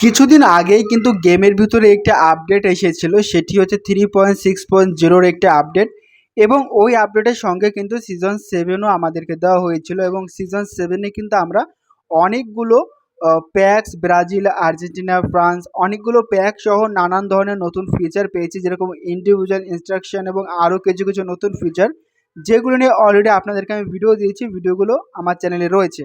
কিছুদিন আগেই কিন্তু গেমের ভিতরে একটি আপডেট এসেছিল, সেটি হচ্ছে থ্রি পয়েন্ট সিক্স পয়েন্ট জিরোর একটি আপডেট এবং ওই আপডেটের সঙ্গে কিন্তু সিজন সেভেনও আমাদেরকে দেওয়া হয়েছিল এবং সিজন সেভেনে কিন্তু আমরা অনেকগুলো প্যাক্স ব্রাজিল, আর্জেন্টিনা, ফ্রান্স, অনেকগুলো প্যাক সহ নানান ধরনের নতুন ফিচার পেয়েছি, যেরকম ইন্ডিভিজুয়াল ইনস্ট্রাকশন এবং আরও কিছু কিছু নতুন ফিচার যেগুলো নিয়ে অলরেডি আপনাদেরকে আমি ভিডিও দিয়েছি ভিডিওগুলো আমার চ্যানেলে রয়েছে।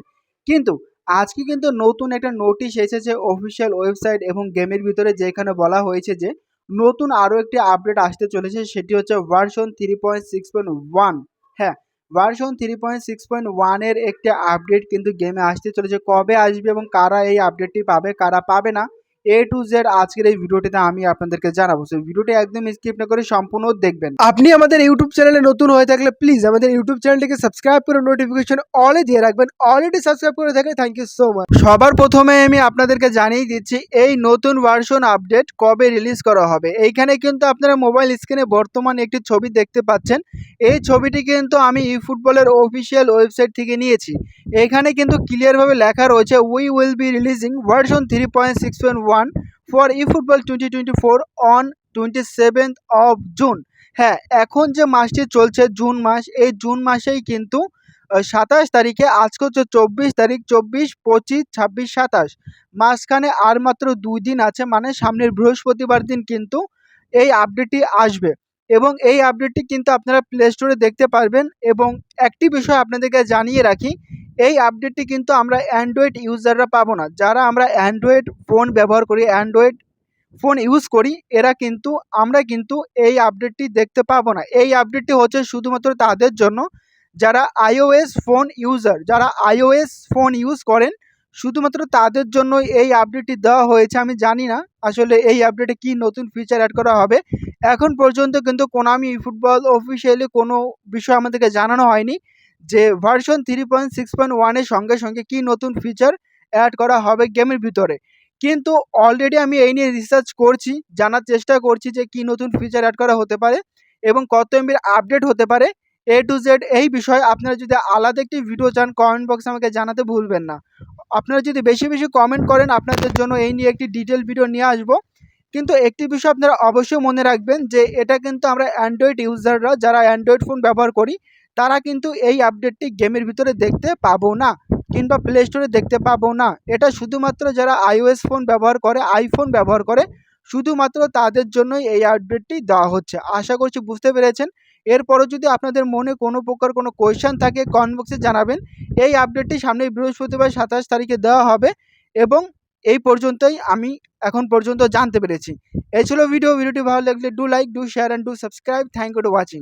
কিন্তু আজকে কিন্তু নতুন একটা নোটিশ এসেছে অফিসিয়াল ওয়েবসাইট এবং গেমের ভিতরে যেখানে বলা হয়েছে যে, নতুন আরও একটি আপডেট আসতে চলেছে, সেটি হচ্ছে version three point six point one হ্যাঁ version three point six point ওয়ানের একটি আপডেট কিন্তু গেমে আসতে চলেছে। কবে আসবে এবং কারা এই আপডেটটি পাবে, কারা পাবে না এ টু জেড আজকের এই ভিডিওটিতে আমি আপনাদেরকে জানাব। সেই ভিডিওটি একদম স্কিপ না করে সম্পূর্ণ দেখবেন। আপনি আমাদের ইউটিউব চ্যানেলে নতুন হয়ে থাকলে প্লিজ আমাদের ইউটিউব চ্যানেলটিকে সাবস্ক্রাইব করে নোটিফিকেশন অলে দিয়ে রাখবেন। অলরেডি সাবস্ক্রাইব করে থাকলে থ্যাংক ইউ সো মাচ সবার প্রথমে আমি আপনাদেরকে জানিয়ে দিচ্ছি, এই নতুন ভার্সন আপডেট কবে রিলিজ করা হবে? এইখানে কিন্তু আপনারা মোবাইল স্ক্রিনে বর্তমানে একটি ছবি দেখতে পাচ্ছেন। এই ছবিটি কিন্তু আমি ই ফুটবলের অফিসিয়াল ওয়েবসাইট থেকে নিয়েছি। এখানে কিন্তু ক্লিয়ারভাবে লেখা রয়েছে we will be releasing version three point six point one for e football twenty twenty four on twenty seventh of June হ্যাঁ এখন যে মাসটি চলছে জুন মাস, এই জুন মাসেই কিন্তু সাতাশ তারিখে, আজকে হচ্ছে চব্বিশ তারিখ, চব্বিশ, পঁচিশ, ছাব্বিশ, সাতাশ। মাঝখানে আর মাত্র দুই দিন আছে মানে সামনের বৃহস্পতিবার দিন কিন্তু এই আপডেটটি আসবে। এবং এই আপডেটটি কিন্তু আপনারা প্লে স্টোরে দেখতে পারবেন এবং একটি বিষয় আপনাদেরকে জানিয়ে রাখি এই আপডেটটি কিন্তু আমরা অ্যান্ড্রয়েড ইউজাররা পাবো না। যারা আমরা অ্যান্ড্রয়েড ফোন ব্যবহার করি অ্যান্ড্রয়েড ফোন ইউজ করি, এরা কিন্তু, আমরা কিন্তু এই আপডেটটি দেখতে পাবো না। এই আপডেটটি হচ্ছে শুধুমাত্র তাদের জন্য। যারা আইওএস ফোন ইউজার যারা আইওএস ফোন ইউজ করেন, শুধুমাত্র তাদের জন্য এই আপডেটটি দেওয়া হয়েছে। আমি জানি না আসলে এই আপডেটে কি নতুন ফিচার অ্যাড করা হবে। এখন পর্যন্ত কিন্তু কোনামি ফুটবল অফিসিয়ালি কোনো বিষয় আমাদেরকে জানানো হয়নি। যে version three point six point ওয়ানের সঙ্গে সঙ্গে কী নতুন ফিচার অ্যাড করা হবে গেমের ভিতরে। কিন্তু অলরেডি আমি এই নিয়ে রিসার্চ করছি, জানার চেষ্টা করছি যে কী নতুন ফিচার অ্যাড করা হতে পারে এবং কত এমবির আপডেট হতে পারে। এ টু জেড এই বিষয়ে আপনারা যদি আলাদা একটি ভিডিও চান কমেন্ট বক্সে আমাকে জানাতে ভুলবেন না। আপনারা যদি বেশি বেশি কমেন্ট করেন, আপনাদের জন্য এই নিয়ে একটি ডিটেল ভিডিও নিয়ে আসব। কিন্তু একটি বিষয় আপনারা অবশ্যই মনে রাখবেন যে এটা কিন্তু আমরা অ্যান্ড্রয়েড ইউজাররা যারা অ্যান্ড্রয়েড ফোন ব্যবহার করি, তারা কিন্তু এই আপডেটটি গেমের ভিতরে দেখতে পাবো না কিংবা প্লে স্টোরে দেখতে পাবো না। এটা শুধুমাত্র যারা আইওএস ফোন ব্যবহার করে আইফোন ব্যবহার করে, শুধুমাত্র তাদের জন্যই এই আপডেটটি দেওয়া হচ্ছে। আশা করছি বুঝতে পেরেছেন। এরপরও যদি আপনাদের মনে কোনো প্রকার কোনো কোয়েশ্চান থাকে কমেন্ট বক্সে জানাবেন। এই আপডেটটি সামনের বৃহস্পতিবার সাতাশ তারিখে দেওয়া হবে এবং এই পর্যন্তই আমি এখন পর্যন্ত জানতে পেরেছি। এই ছিল ভিডিও ভিডিওটি ভালো লাগলে do like do share and do subscribe thank you to watching